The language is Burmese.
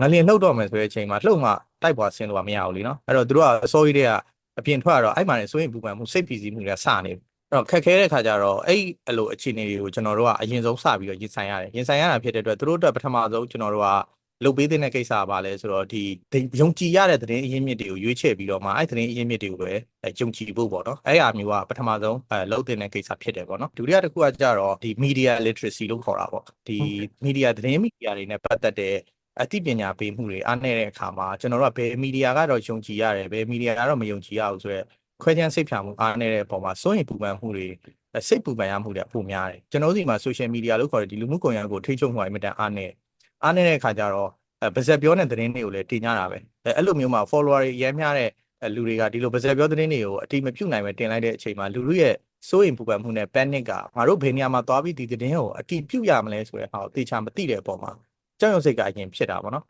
ငလျင်လှုပ်တော့မယ်ဆိုတဲ့အချိန်မှာလှုပ်မှတိုက်ပွားဆင်းလို့ကမရဘူးလीနော်အဲ့တော့သူတို့ကအစိုးရတွေကအပြင်ထွက်တော့အဲ့မှာနေစိုးရင်ပူပန်မှုစိတ်ပီစီမှုတွေကစနေပြီအဲ့တော့ခက်ခဲတဲ့ခါကျတော့အဲ့အလိုအခြေအနေတွေကိုကျွန်တော်တို့ကအရင်ဆုံးစပြီးတော့ရင်ဆိုင်ရတယ်ရင်ဆိုင်ရတာဖြစ်တဲ့အတွက်သူတို့အတွက်ပထမဆုံးကျွန်တော်တို့ကလုပ်ပေးတဲ့ကိစ္စကပါလဲဆိုတော့ဒီယုံကြည်ရတဲ့သတင်းအရင်းမြစ်တွေကိုရွေးချယ်ပြီးတော့မှအဲ့သတင်းအရင်းမြစ်တွေကိုပဲယုံကြည်ဖို့ပေါ့နော်အဲ့အမျိုးကပထမဆုံးအဲလုပ်တဲ့ကိစ္စဖြစ်တယ်ပေါ့နော်ဒုတိယတစ်ခုကကြတော့ဒီ media literacy လို့ခေါ်တာပေါ့ဒီ media သတင်းမီဒီယာတွေနဲ့ပတ်သက်တဲ့ အသိပညာပေးမှုတွေအားနည်းတဲ့အခါမှာကျွန်တော်တို့ကဘယ်မီဒီယာကတော့ယုံကြည်ရတယ်ဘယ်မီဒီယာကတော့မယုံကြည်ရဘူးဆိုတော့ခွဲခြမ်းစိတ်ဖြာမှုအားနည်းတဲ့အပေါ်မှာစိုးရင်ပူပန်မှုတွေစိတ်ပူပန်ရမှုတွေအဖို့များတယ်ကျွန်တော်တို့ဒီမှာ social media လို့ခေါ်တဲ့ဒီလူမှုကွန်ရက်ကိုထိချုံမှုအမြဲတမ်းအားနည်းအားနည်းတဲ့အခါကျတော့အဲဗဇက်ပြောတဲ့သတင်းတွေကိုလည်းတင်ကြတာပဲအဲအဲ့လိုမျိုးမှာ follower တွေအများများတဲ့လူတွေကဒီလိုဗဇက်ပြောသတင်းတွေကိုအတိမပြုတ်နိုင်ပဲတင်လိုက်တဲ့အချိန်မှာလူလူရဲ့စိုးရင်ပူပန်မှုနဲ့ panic ကငါတို့ဘယ်နေရာမှာသွားပြီးဒီသတင်းကိုအတိပြုတ်ရမလဲဆိုတဲ့ဟာကိုသေချာမသိတဲ့အပေါ်မှာ ကြောက်ရွံ့စိတ်ကအရင်ဖြစ်တာပေါ့နော်